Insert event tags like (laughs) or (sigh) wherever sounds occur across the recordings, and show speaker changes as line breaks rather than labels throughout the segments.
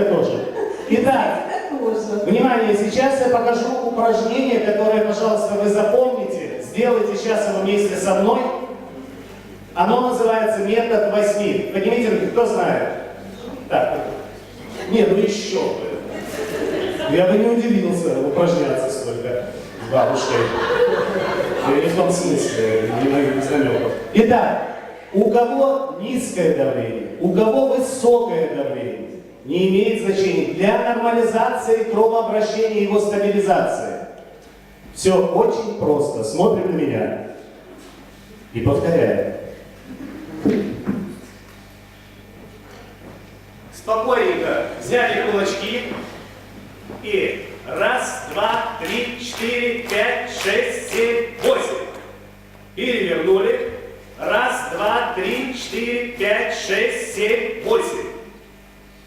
это тоже. Итак, внимание, сейчас я покажу упражнение, которое, пожалуйста, вы запомните. Сделайте сейчас его вместе со мной. Оно называется метод восьми. Поднимите руки, кто знает? Так. Нет, ну еще. Я бы не удивился упражняться столько с бабушкой. Я не в том смысле, не моих намеков. Итак, у кого низкое давление, у кого высокое давление, не имеет значения для нормализации кровообращения и его стабилизации. Все очень просто. Смотрим на меня и повторяем. Спокойненько взяли кулачки и раз, два, три, четыре, пять, шесть, семь, восемь. Перевернули. Раз, два, три, четыре, пять, шесть, семь, восемь.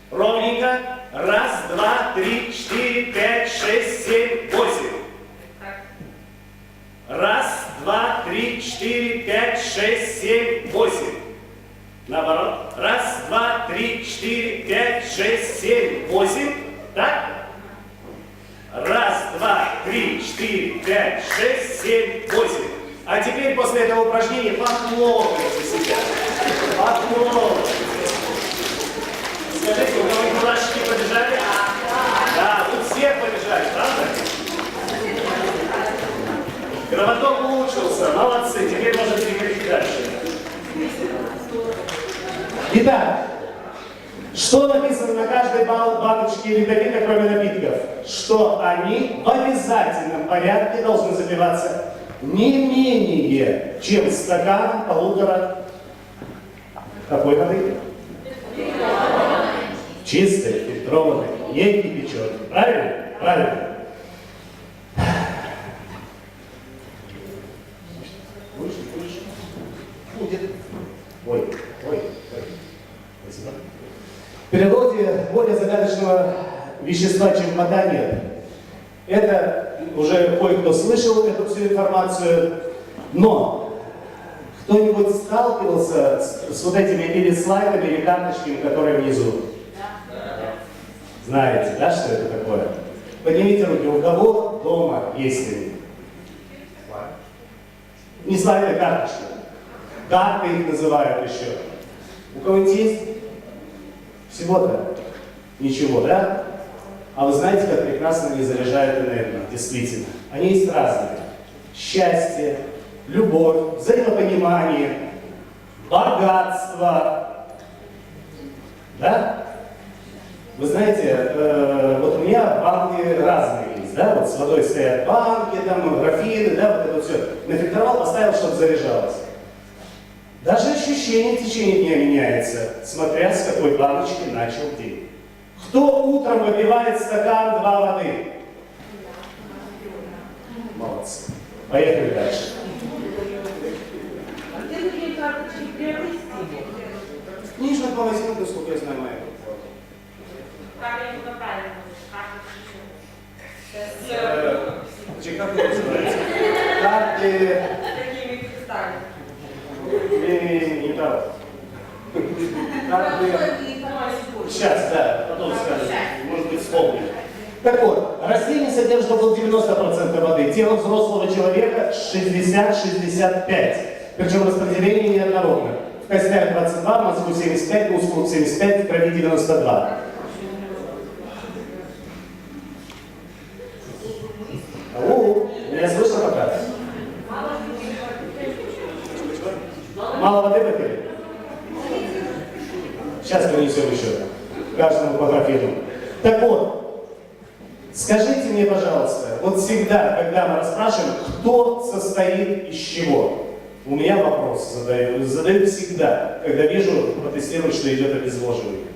Ровненько. Раз, два, три, четыре, пять, шесть, семь, восемь. Раз, два, три, четыре, пять, шесть, семь, восемь. Наоборот. Раз, два, три, четыре, пять, шесть, семь, восемь. Так? Раз, два, три, четыре, пять, шесть, семь, восемь. А теперь после этого упражнения похлопайте себя. Похлопайте. Скажите, у кого мурашки побежали? Да, у всех побежали, правда? Кровоток улучшился, молодцы, теперь можно переходить дальше. Итак, что написано на каждой баночке витамина, кроме напитков? Что они в обязательном порядке должны запиваться не менее, чем стакан полутора какой воды? Чистой, фильтрованной, не кипяченой. Правильно? Правильно. Выше. Будет. Ой, ой, ой. Спасибо. В переводе более загадочного вещества, чем вода, нет. Это уже кое-кто слышал эту всю информацию, но кто-нибудь сталкивался с, с вот этими или слайдами, или карточками, которые внизу? Знаете, да, что это такое? Поднимите руки, у кого дома есть они? Не слайды, а карточки. Карты их называют еще. У кого-нибудь есть? Всего-то ничего, да? А вы знаете, как прекрасно они заряжают энергию, действительно. Они есть разные. Счастье, любовь, взаимопонимание, богатство. Да? Вы знаете, э, вот у меня банки разные есть, да, вот с водой стоят банки, там, графины, да, вот это все. Нафильтровал, поставил, чтобы заряжалось. Даже ощущение в течение дня меняется, смотря с какой баночки начал день. Кто утром выпивает стакан-два воды? Молодцы. Поехали дальше.
А где такие карточки приобрести?
В книжном магазине, насколько я знаю, моя. Э, значит, Как это называется? Карты...
такими кристаллами.
Не, того. Карты... Сейчас, да, потом скажу. Может быть, вспомню. Так вот, растение содержит около 90% воды, тело взрослого человека 60-65. Причем распределение неоднородно. В костях 22, в мозгу 75, в мускулах 75, в крови 92. Ау, меня слышно пока? Мало воды выпили? Сейчас принесем еще. Каждому по графину. Так вот, скажите мне, пожалуйста, вот всегда, когда мы расспрашиваем, кто состоит из чего, у меня вопрос задаю, задаю всегда, когда вижу, протестирую, что идет обезвоживание.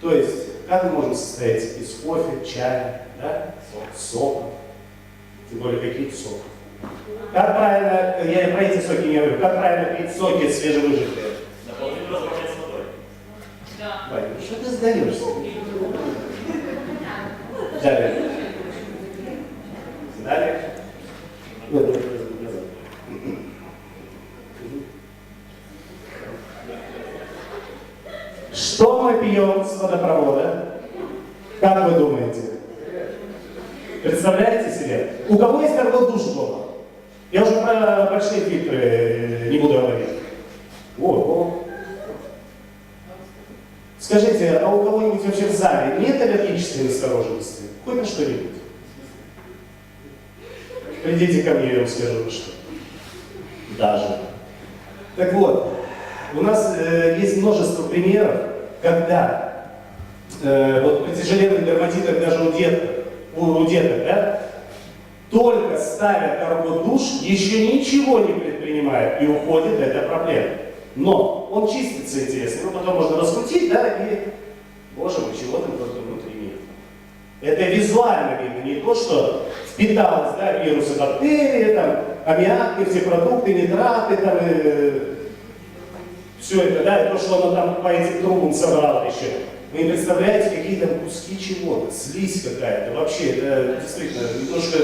То есть, как мы можем состоять из кофе, чая, да, сока, тем более каких соков. Как правильно, я про эти соки не говорю, как правильно пить соки свежевыжатые?
Да.
Что ты сдаешься? Далее. Далее. Что мы пьем с водопровода? Как вы думаете? Представляете себе? У кого есть такой душ дома? Я уже про большие фильтры э, не буду говорить. О, о. Скажите, а у кого-нибудь вообще в зале нет аллергической настороженности? Хоть на что-нибудь? Придите ко мне, я вам скажу на что. Даже. Так вот, у нас э, есть множество примеров, когда э, вот при тяжеленных дерматитах даже у деток, у, у деток, да, только ставя карбодуш, еще ничего не предпринимает и уходит эта проблема. Но он чистится, интересно, его потом можно раскрутить, да, и, боже мой, чего там только внутри нет. Это визуально видно, не то, что впиталось, да, вирусы, бактерии, там, аммиак, нефтепродукты, нитраты, там, все это, да, и то, что оно там по этим трубам собрало еще. Вы не представляете, какие там куски чего-то, слизь какая-то, вообще, это действительно немножко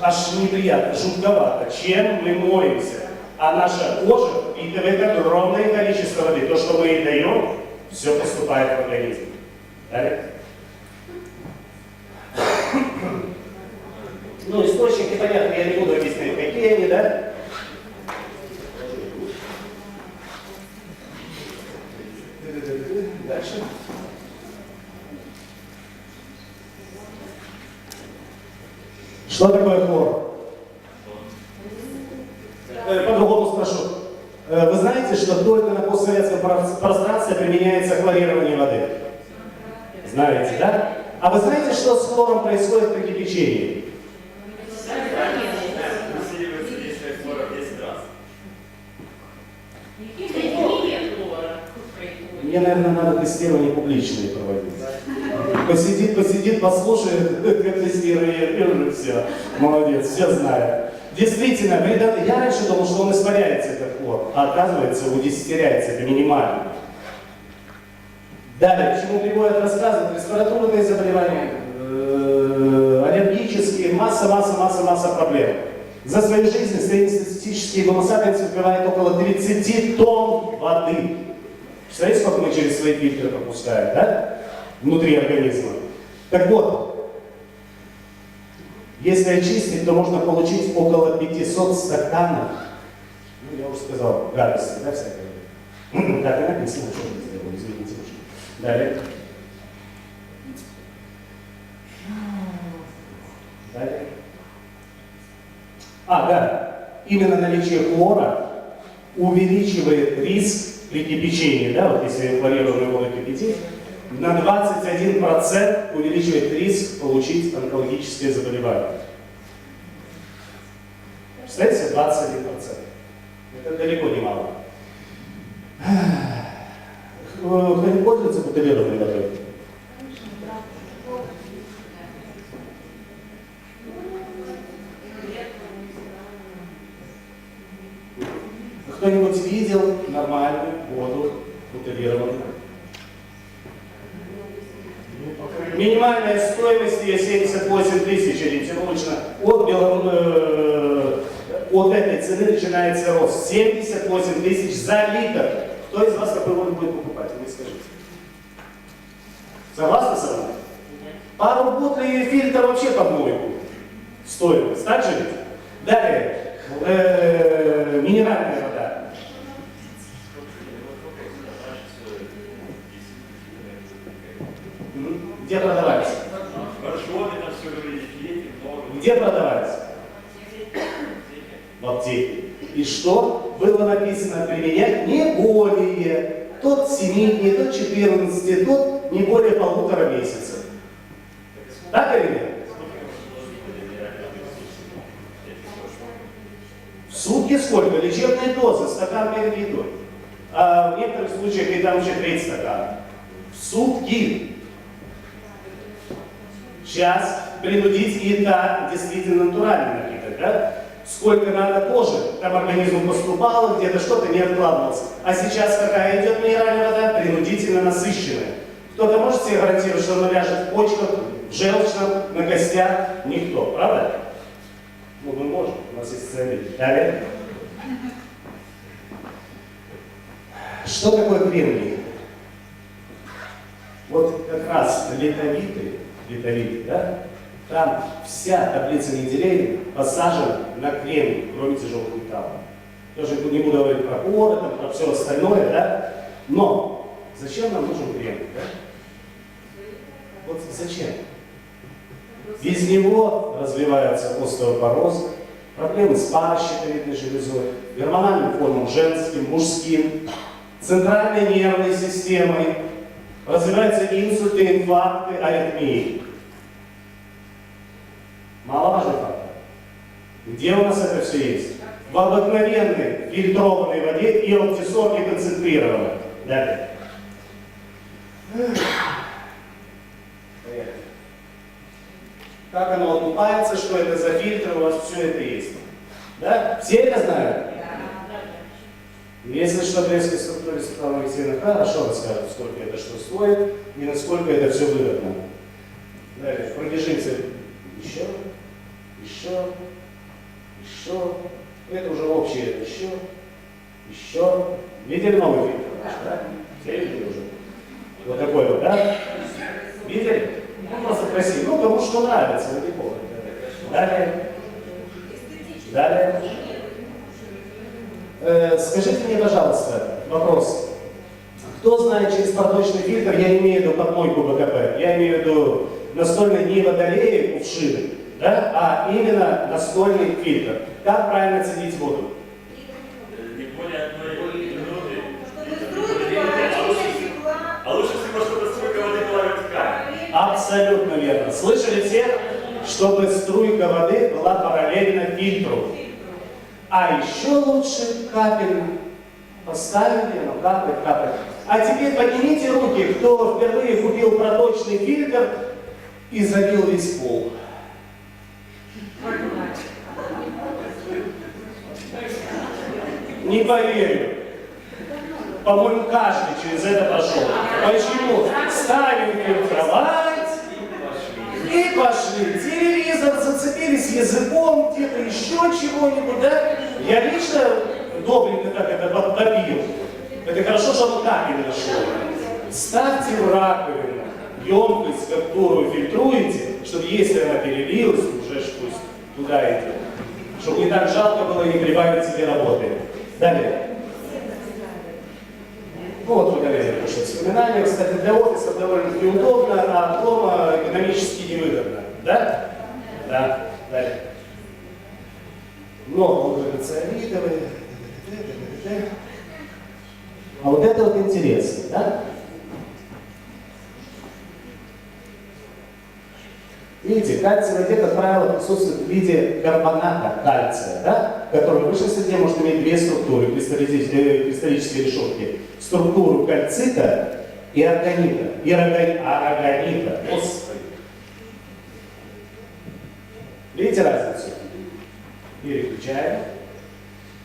аж неприятно, жутковато. Чем мы моемся? А наша кожа впитывает огромное количество воды. То, что мы ей даем, все поступает в организм. Далее. Ну, источники, понятно, я не буду объяснять, какие они, да? Дальше. Что такое хлор? Э, По-другому спрошу. Э, Вы знаете, что только на постсоветском про- пространстве применяется хлорирование воды? Знаете, да? А вы знаете, что с хлором происходит при кипячении?
Усиливается действие хлора в 10 раз.
Мне, наверное, надо тестирование публичное проводить. Посидит, посидит, послушает, как (laughs) тестирование, и уже все. Молодец, все знают. Действительно, вреда- я раньше думал, что он испаряется, этот хлор, а оказывается, удесятеряется, это минимально. Далее, к чему приводят рассказы, респираторные заболевания, э, аллергические, масса, масса, масса, масса проблем. За свою жизнь среднестатистический гомосапиенс выпивает около 30 тонн воды. Представляете, сколько мы через свои фильтры пропускаем, да? Внутри организма. Так вот, если очистить, то можно получить около 500 стаканов, ну, я уже сказал, гадости, да, всякие. (clears throat) Так и написано, что я сделал, извините уже. Далее. Далее. А, да. Именно наличие хлора увеличивает риск при кипячении, да, вот если хлорированную воду кипятить, на 21% увеличивает риск получить онкологическое заболевание. Представляете, 21%. Это далеко не мало. Кто не пользуется бутылированной водой? Кто-нибудь видел нормальную воду бутылированную? Минимальная стоимость ее 78 тысяч ориентировочно. От, бело- э, от этой цены начинается рост. 78 тысяч за литр. Кто из вас такой воду будет покупать? Вы скажите. Согласны со мной? Пару бутлей и фильтр вообще под мойку. Стоимость. Так же ведь? Далее. Э, минеральная вода. М, Где продавать?
Хорошо, вы там все говорили, филейки много.
Где продавать? В аптеке. И что? Было написано применять не более. Тот 7 дней, тот 14, тот не более полутора месяцев. Так или нет? Сутки сколько? Лечебные дозы, стакан перед едой. А в некоторых случаях и там еще треть стакана. В сутки. Сейчас принудить так действительно натуральный напиток, да? Сколько надо позже, там организм поступало, где-то что-то не откладывалось. А сейчас какая идет минеральная вода? Принудительно насыщенная. Кто-то может себе гарантировать, что она ляжет в почках, в желчном, на костях? Никто, правда? Ну, мы можем, у нас есть цель. Далее. Что такое кремний? Вот как раз литовитый Виталий, да? Там вся таблица Менделеева посажена на кремний, кроме тяжелых металлов. Тоже не буду говорить про поры, там, про все остальное, да? Но зачем нам нужен кремний, да? Вот зачем? Без него развивается остеопороз, проблемы с паращитовидной железой, гормональным формам женским, мужским, центральной нервной системой, развиваются инсульты, инфаркты, аритмии. Маловажный фактор. Где у нас это все есть? В обыкновенной фильтрованной воде и алтисоке концентрированной. Далее. Поехали. Как оно окупается, что это за фильтр, у вас все это есть. Да? Все это знают? Если что в резкой структуре Светлана Алексеевна хорошо расскажет, сколько это что стоит и насколько это все выгодно. Далее, пробежимся еще, еще, еще. Это уже общее еще, еще. Видели новый фильтр? наш, Да. Все видели уже? Вот такой вот, да? Видели? Ну, просто красивый. Ну, кому что нравится, ну, не. Далее. Далее. Э, скажите мне, пожалуйста, вопрос. Кто знает через проточный фильтр, я имею в виду подмойку БКП, я имею в виду настольный не водолеи, кувшины, да, а именно настольный фильтр. Как правильно цедить воду?
Не более одной минуты.
Чтобы струйка параллельно текла
А лучше всего, чтобы струйка воды была вертикальной.
Абсолютно верно. Слышали все? Чтобы струйка воды была параллельна фильтру. А еще лучше капель поставили, оно капает, капает. А теперь поднимите руки, кто впервые купил проточный фильтр и залил весь пол. Не поверю. По-моему, каждый через это прошел. Почему? Ставим фильтровать и пошли. Телевизор зацепились языком, где-то еще чего-нибудь, да? Я лично добренько так это подтопил. Это хорошо, что оно капель нашло. Ставьте в раковину емкость, которую фильтруете, чтобы если она перелилась, уже пусть туда идет. Чтобы не так жалко было и прибавить себе работы. Далее. Ну вот вы вспоминания, кстати, для офиса довольно-таки удобно, а дома экономически невыгодно. Да? Да. Далее. Много глуцеамидовые. А вот это вот интересно, да? Видите, кальций в воде, как правило, присутствует в виде карбоната кальция, да? который в высшей среде может иметь две структуры кристаллические, кристаллические решетки. Структуру кальцита и органита. И рога- арагонита. Господи. Видите разницу? Переключаем.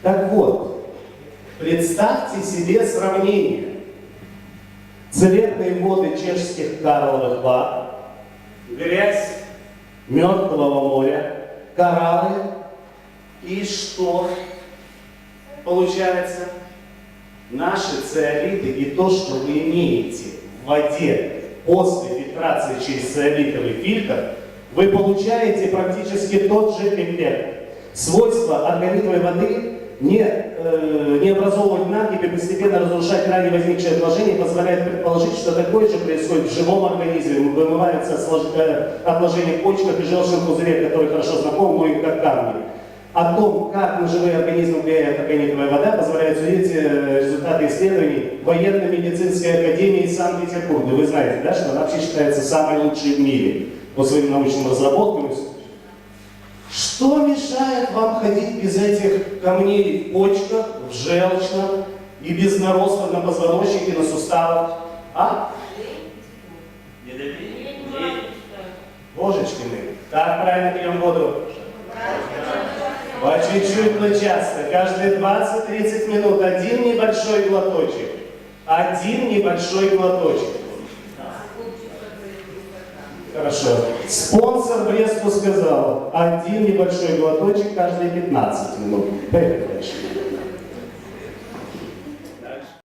Так вот, представьте себе сравнение. Целебные воды чешских карловых баб, грязь мертвого моря, кораллы и что получается? Наши циолиты и то, что вы имеете в воде после фильтрации через циолитовый фильтр, вы получаете практически тот же эффект. Свойства органитовой воды не, э, не образовывать накипи, постепенно разрушать ранее возникшие отложения, позволяет предположить, что такое же происходит в живом организме. Вымывается слож- э, в почках и желчном пузыре, которые хорошо знакомы многим как камни. О том, как на живые организмы влияет органитовая вода, позволяют судить э, результаты исследований военно-медицинской академии Санкт-Петербурга. Вы знаете, да, что она вообще считается самой лучшей в мире по своим научным разработкам. Что мешает вам ходить без этих камней в почках, в желчном и без наростов на позвоночнике, на суставах? А? Божечки мы. Так правильно пьем воду? По чуть-чуть, но часто. Каждые 20-30 минут один небольшой глоточек. Один небольшой глоточек. Хорошо. Спонсор Бресту сказал, один небольшой глоточек каждые 15 минут. Поехали дальше.